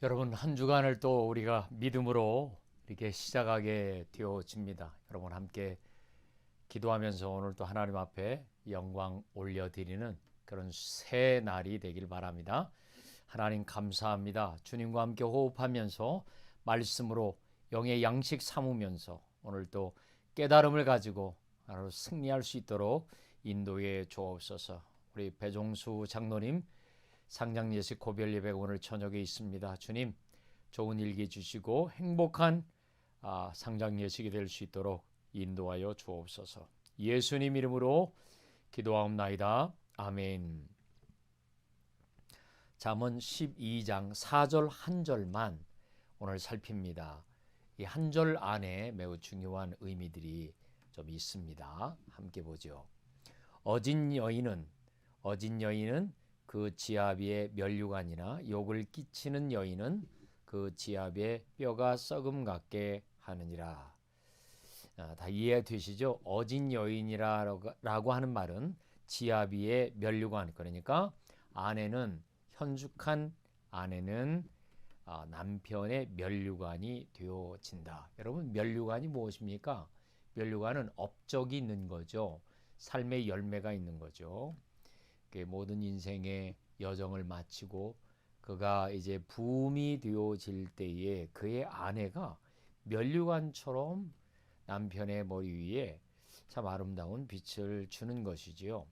여러분 한 주간을 또 우리가 믿음으로 이렇게 시작하게 되어집니다. 여러분 함께 기도하면서 오늘 또 하나님 앞에 영광 올려드리는 그런 새 날이 되길 바랍니다. 하나님 감사합니다. 주님과 함께 호흡하면서 말씀으로 영의 양식 삼으면서 오늘 또 깨달음을 가지고 하루 승리할 수 있도록 인도에 주옵소서. 우리 배종수 장로님 상장 예식 고별 예배가 오늘 저녁에 있습니다. 주님 좋은 일기 주시고 행복한 아, 상장 예식이 될 수 있도록 인도하여 주옵소서. 예수님 이름으로 기도하옵나이다. 아멘. 잠언 12장 4절 한 절만 오늘 살핍니다. 이 한 절 안에 매우 중요한 의미들이 좀 있습니다. 함께 보죠. 어진 여인은 어진 여인은 그 지아비의 면류관이나 욕을 끼치는 여인은 그 지아비의 뼈가 썩음 같게 하느니라. 아, 다 이해되시죠? 어진 여인이라고 하는 말은 지아비의 면류관 그러니까 아내는 현숙한 아내는 아, 남편의 면류관이 되어진다. 여러분 면류관이 무엇입니까? 면류관은 업적이 있는 거죠. 삶의 열매가 있는 거죠. 모든 인생의 여정을 마치고 그가 이제 부음이 되어질 때에 그의 아내가 면류관처럼 남편의 머리 위에 참 아름다운 빛을 주는 것이지요.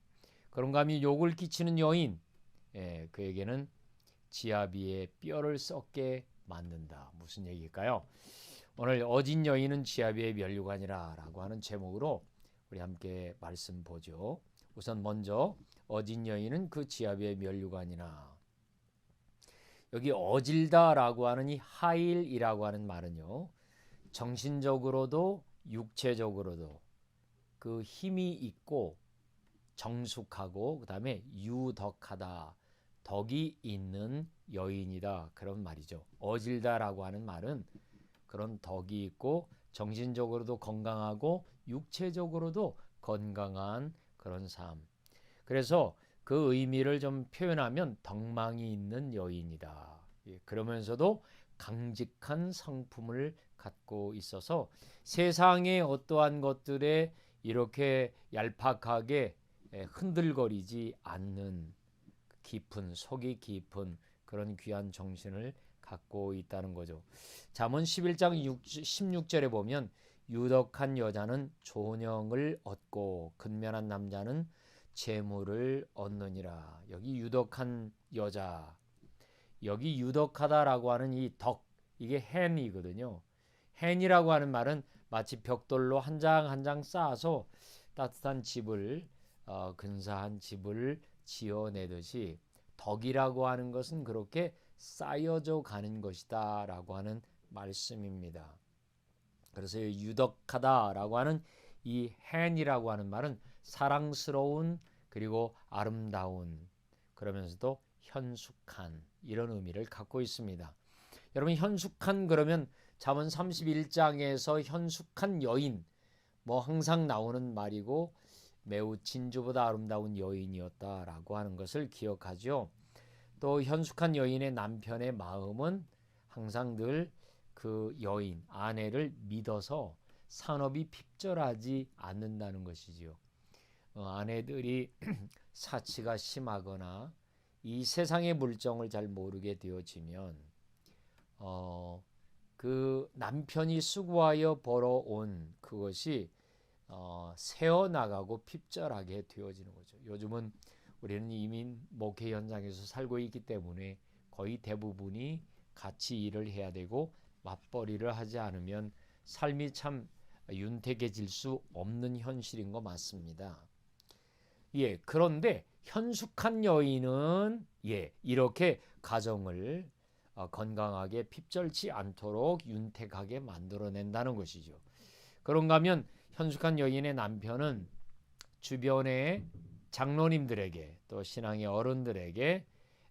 그런가 하면 욕을 끼치는 여인, 예, 그에게는 지아비의 뼈를 썩게 만든다. 무슨 얘기일까요? 오늘 어진 여인은 지아비의 면류관이라라고 하는 제목으로 우리 함께 말씀 보죠. 우선 먼저 어진 여인은 그 지아비의 면류관이나 여기 어질다라고 하는 이 하일이라고 하는 말은요. 정신적으로도 육체적으로도 그 힘이 있고 정숙하고 그다음에 유덕하다. 덕이 있는 여인이다. 그런 말이죠. 어질다라고 하는 말은 그런 덕이 있고 정신적으로도 건강하고 육체적으로도 건강한 그런 삶. 그래서 그 의미를 좀 표현하면 덕망이 있는 여인이다. 예, 그러면서도 강직한 성품을 갖고 있어서 세상의 어떠한 것들에 이렇게 얄팍하게 예, 흔들거리지 않는 깊은 속이 깊은 그런 귀한 정신을 갖고 있다는 거죠. 잠언 11장 6, 16절에 보면 유덕한 여자는 존영을 얻고 근면한 남자는 재물을 얻느니라. 여기 유덕한 여자. 여기 유덕하다라고 하는 이 덕, 이게 헨이거든요. 헨이라고 하는 말은 마치 벽돌로 한장 한 장 쌓아서 따뜻한 집을 어, 근사한 집을 지어내듯이 덕이라고 하는 것은 그렇게 쌓여져 가는 것이다라고 하는 말씀입니다. 그래서 유덕하다라고 하는 이 헨이라고 하는 말은 사랑스러운 그리고 아름다운 그러면서도 현숙한 이런 의미를 갖고 있습니다. 여러분 현숙한 그러면 잠언 31장에서 현숙한 여인 뭐 항상 나오는 말이고 매우 진주보다 아름다운 여인이었다라고 하는 것을 기억하죠. 또 현숙한 여인의 남편의 마음은 항상 늘 그 여인 아내를 믿어서 산업이 핍절하지 않는다는 것이지요. 어, 아내들이 사치가 심하거나 이 세상의 물정을 잘 모르게 되어지면 어, 그 남편이 수고하여 벌어온 그것이 어, 세어 나가고 핍절하게 되어지는 거죠. 요즘은 우리는 이민 목회 현장에서 살고 있기 때문에 거의 대부분이 같이 일을 해야 되고 맞벌이를 하지 않으면 삶이 참 윤택해질 수 없는 현실인 거 맞습니다. 예, 그런데 현숙한 여인은 예, 이렇게 가정을 어, 건강하게 핍절치 않도록 윤택하게 만들어낸다는 것이죠. 그런가 하면 현숙한 여인의 남편은 주변의 장로님들에게 또 신앙의 어른들에게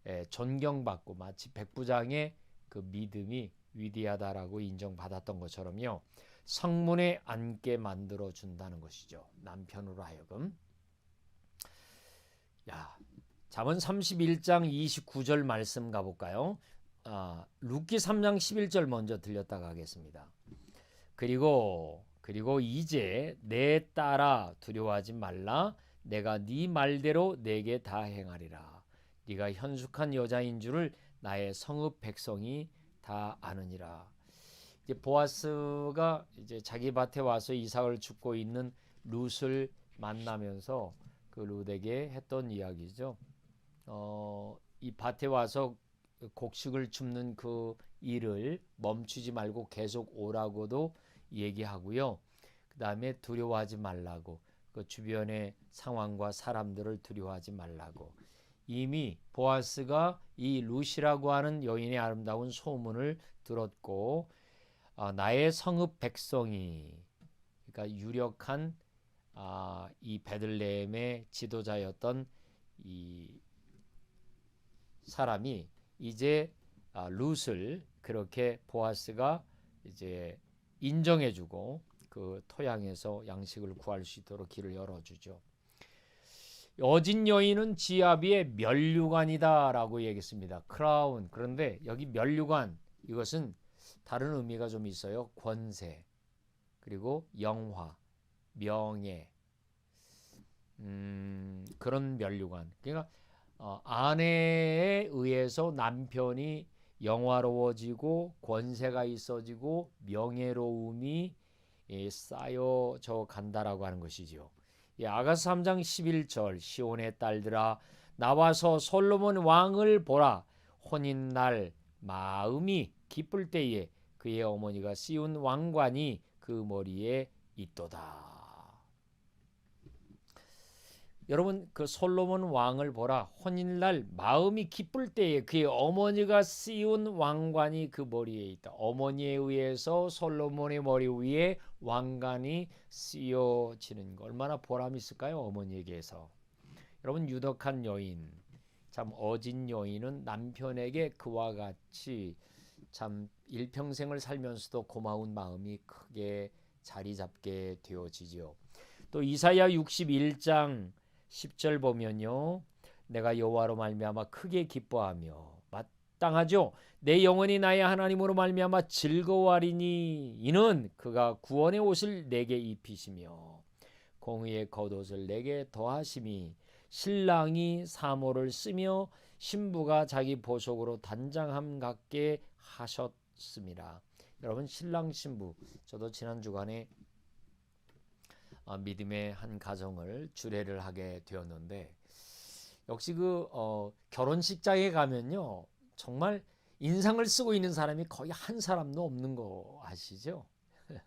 예, 존경받고 마치 백부장의 그 믿음이 위대하다라고 인정받았던 것처럼요. 성문에 앉게 만들어 준다는 것이죠. 남편으로 하여금. 야, 잠언 31장 29절 말씀 가볼까요? 아, 룻기 3장 11절 먼저 들렸다가 하겠습니다. 그리고 그리고 이제 내 딸아 두려워하지 말라 내가 네 말대로 내게 다 행하리라 네가 현숙한 여자인 줄을 나의 성읍 백성이 다 아느니라 이제 보아스가 이제 자기 밭에 와서 이삭을 줍고 있는 룻을 만나면서 그 룻에게 했던 이야기죠. 어, 이 밭에 와서 곡식을 줍는 그 일을 멈추지 말고 계속 오라고도 얘기하고요. 그 다음에 두려워하지 말라고 그 주변의 상황과 사람들을 두려워하지 말라고 이미 보아스가 이 루시라고 하는 여인의 아름다운 소문을 들었고 어, 나의 성읍 백성이 그러니까 유력한 아, 이 베들레헴의 지도자였던 이 사람이 이제 아, 룻을 그렇게 보아스가 이제 인정해주고 그 토양에서 양식을 구할 수 있도록 길을 열어주죠. 어진 여인은 지아비의 면류관이다라고 얘기했습니다. 크라운. 그런데 여기 면류관 이것은 다른 의미가 좀 있어요. 권세 그리고 영화, 명예 음, 그런 면류관. 그러니까 어, 아내에 의해서 남편이 영화로워지고 권세가 있어지고 명예로움이 예, 쌓여져 간다라고 하는 것이죠. 예, 아가스 3장 11절 시온의 딸들아 나와서 솔로몬 왕을 보라 혼인 날 마음이 기쁠 때에 그의 어머니가 씌운 왕관이 그 머리에 있도다. 여러분 그 솔로몬 왕을 보라 혼인날 마음이 기쁠 때에 그의 어머니가 씌운 왕관이 그 머리에 있다. 어머니에 의해서 솔로몬의 머리 위에 왕관이 씌어지는 거 얼마나 보람 있을까요 어머니에게서. 여러분 유덕한 여인 참 어진 여인은 남편에게 그와 같이 참 일평생을 살면서도 고마운 마음이 크게 자리 잡게 되어지죠. 또 이사야 61장 10절 보면요. 내가 여호와로 말미암아 크게 기뻐하며 마땅하죠. 내 영혼이 나의 하나님으로 말미암아 즐거워하리니 이는 그가 구원의 옷을 내게 입히시며 공의의 겉옷을 내게 더하심이 신랑이 사모를 쓰며 신부가 자기 보석으로 단장함 같게 하셨습니다. 여러분 신랑 신부 저도 지난 주간에 어, 믿음의 한 가정을 주례를 하게 되었는데 역시 그 어, 결혼식장에 가면요 정말 인상을 쓰고 있는 사람이 거의 한 사람도 없는 거 아시죠?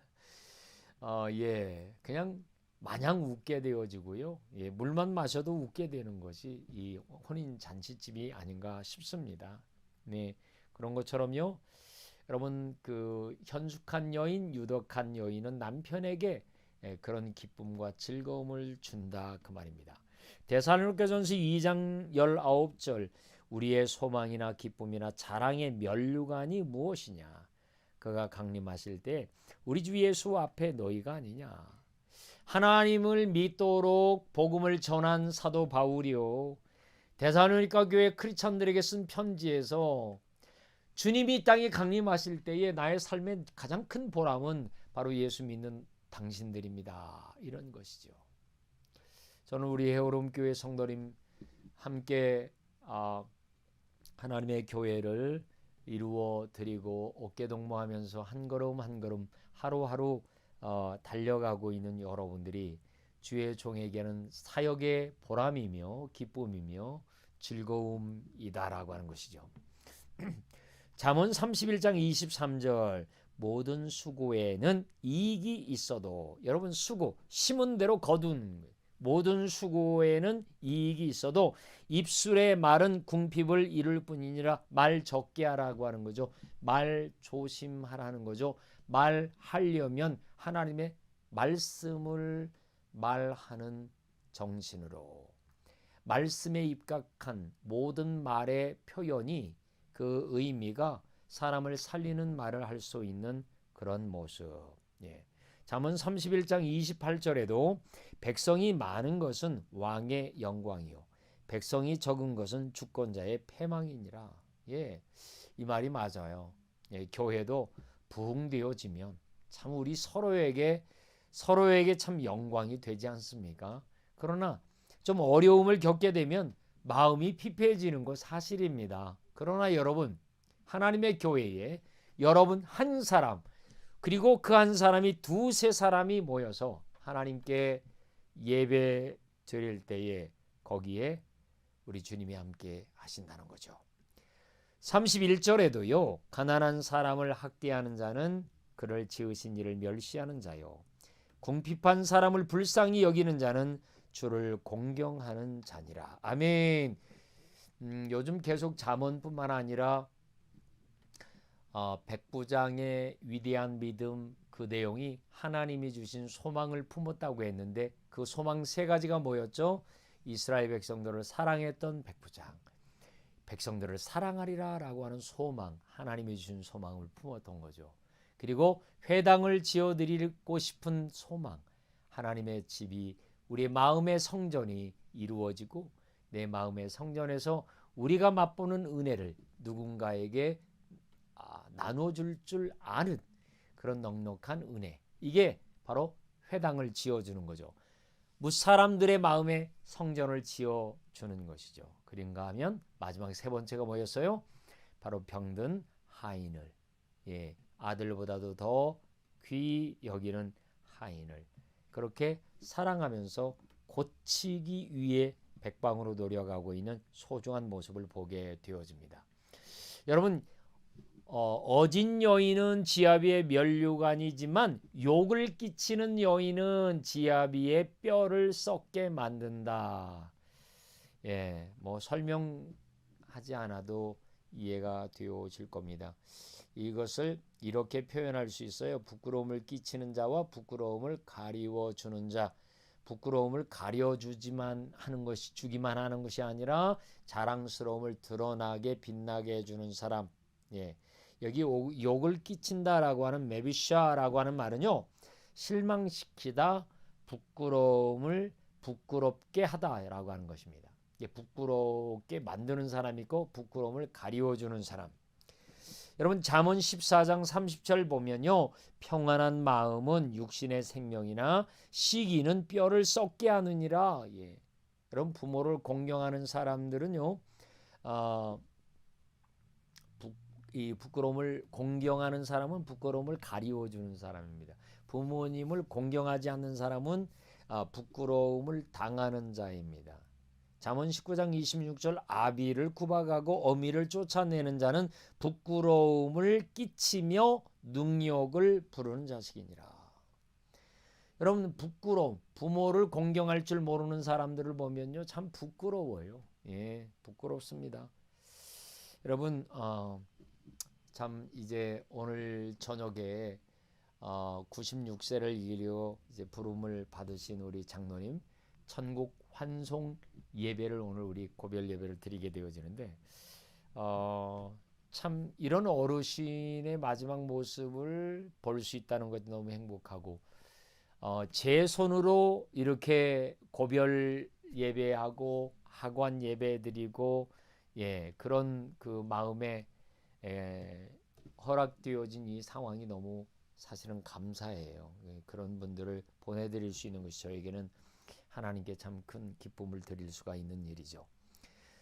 어, 예, 그냥 마냥 웃게 되어지고요. 예, 물만 마셔도 웃게 되는 것이 이 혼인 잔치집이 아닌가 싶습니다. 네, 그런 것처럼요. 여러분 그 현숙한 여인, 유덕한 여인은 남편에게 예, 그런 기쁨과 즐거움을 준다 그 말입니다. 데살로니가전서 2장 19절 우리의 소망이나 기쁨이나 자랑의 면류관이 무엇이냐? 그가 강림하실 때 우리 주 예수 앞에 너희가 아니냐? 하나님을 믿도록 복음을 전한 사도 바울이요. 데살로니가 교회 크리스천들에게 쓴 편지에서 주님이 땅에 강림하실 때에 나의 삶의 가장 큰 보람은 바로 예수 믿는 당신들입니다. 이런 것이죠. 저는 우리 헤어롬 교회 성도님 함께 아, 하나님의 교회를 이루어 드리고 어깨 동무하면서 한 걸음 한 걸음 하루하루 어, 달려가고 있는 여러분들이 주의 종에게는 사역의 보람이며 기쁨이며 즐거움이다라고 하는 것이죠. 잠언 31장 23절 모든 수고에는 이익이 있어도 여러분 수고 심은 대로 거둔 모든 수고에는 이익이 있어도 입술의 말은 궁핍을 이룰 뿐이니라 말 적게 하라고 하는 거죠. 말 조심하라는 거죠. 말하려면 하나님의 말씀을 말하는 정신으로 말씀에 입각한 모든 말의 표현이 그 의미가 사람을 살리는 말을 할 수 있는 그런 모습. 예. 잠언 31장 28절에도 백성이 많은 것은 왕의 영광이요 백성이 적은 것은 주권자의 패망이니라. 예. 이 말이 맞아요. 예, 교회도 부흥되어지면 참 우리 서로에게 서로에게 참 영광이 되지 않습니까? 그러나 좀 어려움을 겪게 되면 마음이 피폐해지는 거 사실입니다. 그러나 여러분 하나님의 교회에 여러분 한 사람 그리고 그 한 사람이 두세 사람이 모여서 하나님께 예배 드릴 때에 거기에 우리 주님이 함께 하신다는 거죠. 31절에도요. 가난한 사람을 학대하는 자는 그를 지으신 이를 멸시하는 자요. 궁핍한 사람을 불쌍히 여기는 자는 주를 공경하는 자니라. 아멘. 음, 요즘 계속 잠언뿐만 아니라 어, 백부장의 위대한 믿음 그 내용이 하나님이 주신 소망을 품었다고 했는데 그 소망 세 가지가 뭐였죠? 이스라엘 백성들을 사랑했던 백부장, 백성들을 사랑하리라라고 하는 소망, 하나님이 주신 소망을 품었던 거죠. 그리고 회당을 지어 드리고 싶은 소망, 하나님의 집이 우리 마음의 성전이 이루어지고 내 마음의 성전에서 우리가 맛보는 은혜를 누군가에게 아, 나눠줄 줄 아는 그런 넉넉한 은혜. 이게 바로 회당을 지어주는 거죠. 무사람들의 마음에 성전을 지어주는 것이죠. 그런가 하면 마지막 세 번째가 뭐였어요? 바로 병든 하인을 예, 아들보다도 더 귀 여기는 하인을 그렇게 사랑하면서 고치기 위해 백방으로 노력하고 있는 소중한 모습을 보게 되어집니다. 여러분 어, 진 여인은 지아비의 면류관이지만 욕을 끼치는 여인은 지아비의 뼈를 썩게 만든다. 예, 뭐 설명하지 않아도 이해가 되어질 겁니다. 이것을 이렇게 표현할 수 있어요. 부끄러움을 끼치는 자와 부끄러움을 가리워 주는 자. 부끄러움을 가려주지만 하는 것이 주기만 하는 것이 아니라 자랑스러움을 드러나게 빛나게 해주는 사람. 예. 여기 욕을 끼친다라고 하는 메비샤라고 하는 말은요. 실망시키다, 부끄러움을 부끄럽게 하다라고 하는 것입니다. 부끄럽게 만드는 사람이 있고 부끄러움을 가리워주는 사람. 여러분 잠언 14장 30절 보면요. 평안한 마음은 육신의 생명이나 시기는 뼈를 썩게 하느니라. 예. 여러분 부모를 공경하는 사람들은요. 어, 부, 이 부끄러움을 공경하는 사람은 부끄러움을 가리워 주는 사람입니다. 부모님을 공경하지 않는 사람은 아, 부끄러움을 당하는 자입니다. 잠언 19장 26절 아비를 구박하고 어미를 쫓아내는 자는 부끄러움을 끼치며 능력을 부르는 자식이니라. 여러분 부끄러움, 부모를 공경할 줄 모르는 사람들을 보면요 참 부끄러워요. 예, 부끄럽습니다. 여러분 어, 참 이제 오늘 저녁에 어, 96세를 이르 이제 부름을 받으신 우리 장로님 천국 환송 예배를 오늘 우리 고별 예배를 드리게 되어지는데 어, 참 이런 어르신의 마지막 모습을 볼 수 있다는 것이 너무 행복하고 어, 제 손으로 이렇게 고별 예배하고 학원 예배 드리고 예 그런 그 마음에 에, 허락되어진 이 상황이 너무 사실은 감사해요. 예, 그런 분들을 보내드릴 수 있는 것이 저에게는 하나님께 참 큰 기쁨을 드릴 수가 있는 일이죠.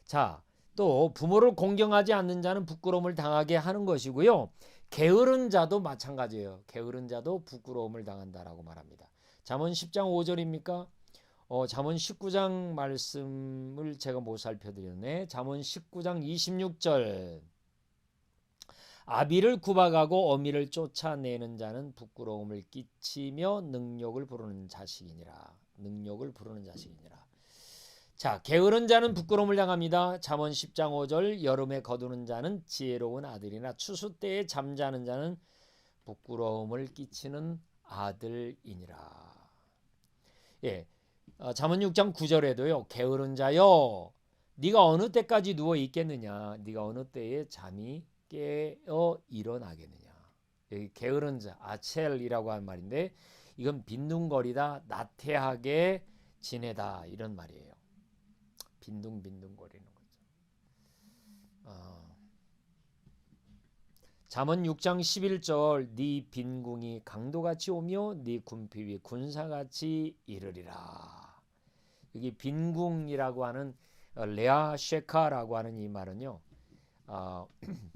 자, 또 부모를 공경하지 않는 자는 부끄러움을 당하게 하는 것이고요. 게으른 자도 마찬가지예요. 게으른 자도 부끄러움을 당한다라고 말합니다. 잠언 10장 5절입니까? 어, 잠언 19장 말씀을 제가 못 살펴드렸네. 잠언 19장 26절. 아비를 구박하고 어미를 쫓아내는 자는 부끄러움을 끼치며 능력을 부르는 자식이니라. 능력을 부르는 자식이니라. 자, 게으른 자는 부끄러움을 당합니다. 잠언 10장 5절 여름에 거두는 자는 지혜로운 아들이나 추수 때에 잠자는 자는 부끄러움을 끼치는 아들이니라. 예. 어, 잠언 6장 9절에도요. 게으른 자여 네가 어느 때까지 누워 있겠느냐? 네가 어느 때에 잠이 깨어 일어나겠느냐? 여기 게으른 자 아첼이라고 한 말인데 이건 빈둥거리다 나태하게 지내다 이런 말이에요. 빈둥빈둥거리는 거죠. 어. 잠언 6장 11절 네 빈궁이 강도같이 오며 네 군핍이 군사같이 이르리라. 여기 빈궁이라고 하는 어, 레아 쉐카라고 하는 이 말은요. 어,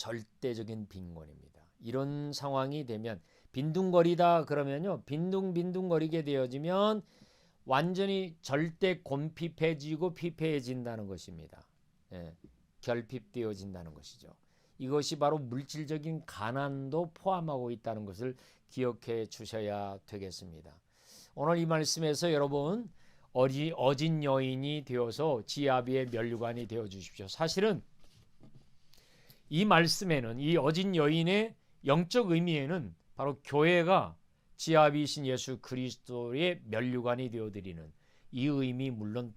절대적인 빈곤입니다. 이런 상황이 되면 빈둥거리다 그러면요. 빈둥빈둥거리게 되어지면 완전히 절대 곤핍해지고 피폐해진다는 것입니다. 예, 결핍되어진다는 것이죠. 이것이 바로 물질적인 가난도 포함하고 있다는 것을 기억해 주셔야 되겠습니다. 오늘 이 말씀에서 여러분 어리, 어진 여인이 되어서 지아비의 면류관이 되어 주십시오. 사실은 이 말씀에는 이 어진 여인의 영적 의미에는 바로 교회가 지아비신 예수 그리스도의 면류관이 되어드리는 이 의미 물론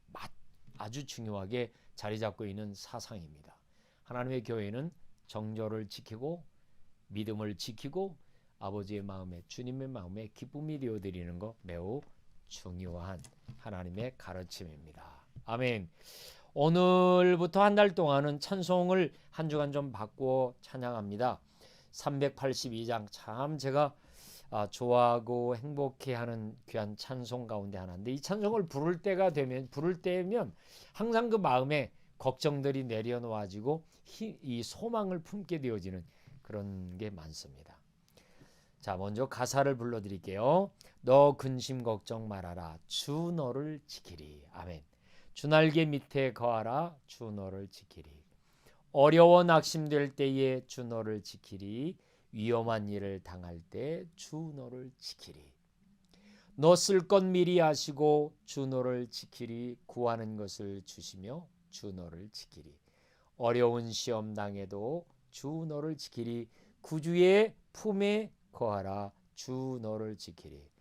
아주 중요하게 자리 잡고 있는 사상입니다. 하나님의 교회는 정절을 지키고 믿음을 지키고 아버지의 마음에 주님의 마음에 기쁨이 되어드리는 것 매우 중요한 하나님의 가르침입니다. 아멘. 오늘부터 한 달 동안은 찬송을 한 주간 좀 바꾸어 찬양합니다. 382장 참 제가 아, 좋아하고 행복해하는 귀한 찬송 가운데 하나인데 이 찬송을 부를 때가 되면 부를 때면 항상 그 마음에 걱정들이 내려놓아지고 이 소망을 품게 되어지는 그런 게 많습니다. 자, 먼저 가사를 불러드릴게요. 너 근심 걱정 말아라. 주 너를 지키리. 아멘. 주 날개 밑에 거하라. 주 너를 지키리. 어려워 낙심될 때에 주 너를 지키리. 위험한 일을 당할 때 주 너를 지키리. 너 쓸 것 미리 아시고 주 너를 지키리. 구하는 것을 주시며 주 너를 지키리. 어려운 시험 당해도 주 너를 지키리. 구주의 품에 거하라. 주 너를 지키리.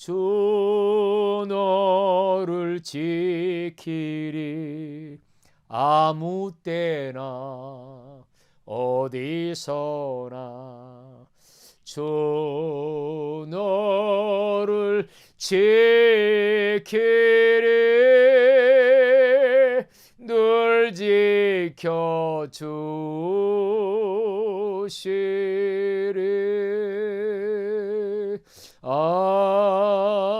주 너를 지키리. 아무 때나 어디서나 주 너를 지키리 늘 지켜 주시리 아멘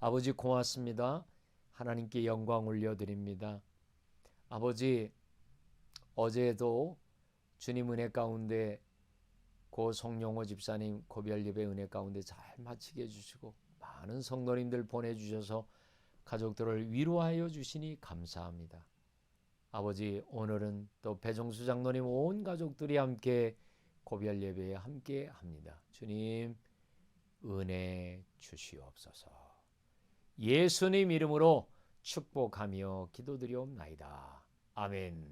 아버지 고맙습니다. 하나님께 영광 올려드립니다. 아버지 어제도 주님 은혜 가운데 고 성령호 집사님 고별 예배 은혜 가운데 잘 마치게 해주시고 많은 성도님들 보내주셔서 가족들을 위로하여 주시니 감사합니다. 아버지 오늘은 또 배정수 장로님 온 가족들이 함께 고별 예배에 함께 합니다. 주님 은혜 주시옵소서. 예수님 이름으로 축복하며 기도드리옵나이다. 아멘.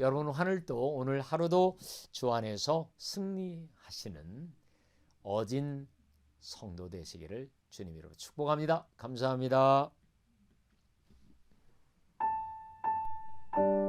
여러분 하늘도 오늘 하루도 주 안에서 승리하시는 어진 성도 되시기를 주님 이름으로 축복합니다. 감사합니다. you